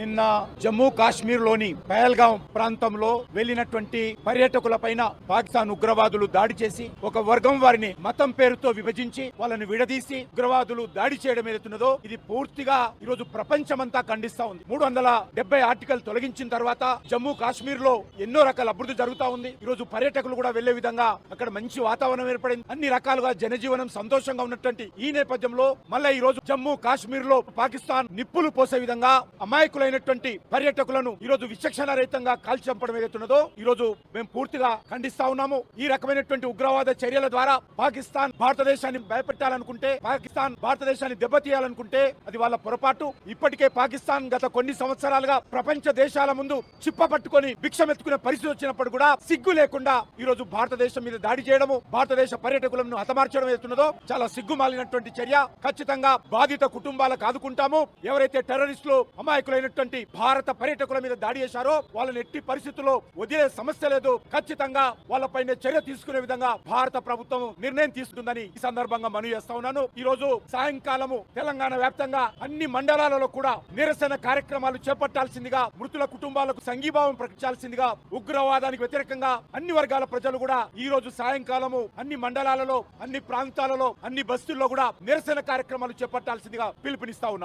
నిన్న జమ్మూ కాశ్మీర్లోని పహల్గాం ప్రాంతంలో వెళ్ళినటువంటి పర్యాటకుల పైన పాకిస్తాన్ ఉగ్రవాదులు దాడి చేసి ఒక వర్గం వారిని మతం పేరుతో విభజించి వాళ్ళని విడదీసి ఉగ్రవాదులు దాడి చేయడం ఏదైతున్నదో ఇది పూర్తిగా ఈరోజు ప్రపంచమంతా ఖండిస్తా ఉంది. మూడు వందల డెబ్బై ఆర్టికల్ తొలగించిన తర్వాత జమ్మూ కాశ్మీర్లో ఎన్నో రకాల అభివృద్ధి జరుగుతా ఉంది. ఈరోజు పర్యాటకులు కూడా వెళ్ళే విధంగా అక్కడ మంచి వాతావరణం ఏర్పడింది. అన్ని రకాలుగా జనజీవనం సంతోషంగా ఉన్నటువంటి ఈ నేపథ్యంలో మళ్ళీ ఈ రోజు జమ్మూ కాశ్మీర్లో పాకిస్తాన్ నిప్పులు పోసే విధంగా అమాయకులు అమాయకులైనటువంటి పర్యాటకులను ఈ రోజు విచక్షణ రహితంగా కాల్చి చంపడం ఏదైతున్నదో ఈ రోజు మేము పూర్తిగా ఖండిస్తా ఉన్నాము. ఈ రకమైనటువంటి ఉగ్రవాద చర్యల ద్వారా పాకిస్తాన్ భారతదేశాన్ని భయపెట్టాలనుకుంటే పాకిస్తాన్ భారతదేశాన్ని దెబ్బతీయాలనుకుంటే అది వాళ్ళ పొరపాటు. ఇప్పటికే పాకిస్తాన్ గత కొన్ని సంవత్సరాలుగా ప్రపంచ దేశాల ముందు చిప్ప పట్టుకొని భిక్షమెత్తుకునే పరిస్థితి వచ్చినప్పుడు కూడా సిగ్గు లేకుండా ఈ రోజు భారతదేశం మీద దాడి చేయడము భారతదేశ పర్యాటకులను హతమార్చడం ఏదైతున్నదో చాలా సిగ్గుమాలినటువంటి చర్య. ఖచ్చితంగా బాధిత కుటుంబాలకు ఆదుకుంటాము ఎవరైతే టెర్రరిస్టులు అమాయకులైనటువంటి భారత పర్యటకుల మీద దాడి చేశారో వాళ్ళని ఎట్టి పరిస్థితుల్లో వదిలే సమస్య లేదు. ఖచ్చితంగా వాళ్ళపైన చర్య తీసుకునే విధంగా భారత ప్రభుత్వం నిర్ణయం తీసుకుందని ఈ సందర్భంగా మనవి చేస్తా ఉన్నాను. ఈ రోజు సాయంకాలము తెలంగాణ వ్యాప్తంగా అన్ని మండలాలలో కూడా నిరసన కార్యక్రమాలు చేపట్టాల్సిందిగా మృతుల కుటుంబాలకు సంఘీభావం ప్రకటించాల్సిందిగా ఉగ్రవాదానికి వ్యతిరేకంగా అన్ని వర్గాల ప్రజలు కూడా ఈ రోజు సాయంకాలము అన్ని మండలాలలో అన్ని ప్రాంతాలలో అన్ని బస్తీల్లో కూడా నిరసన కార్యక్రమాలు చేపట్టాల్సిందిగా పిలుపునిస్తా ఉన్నాం.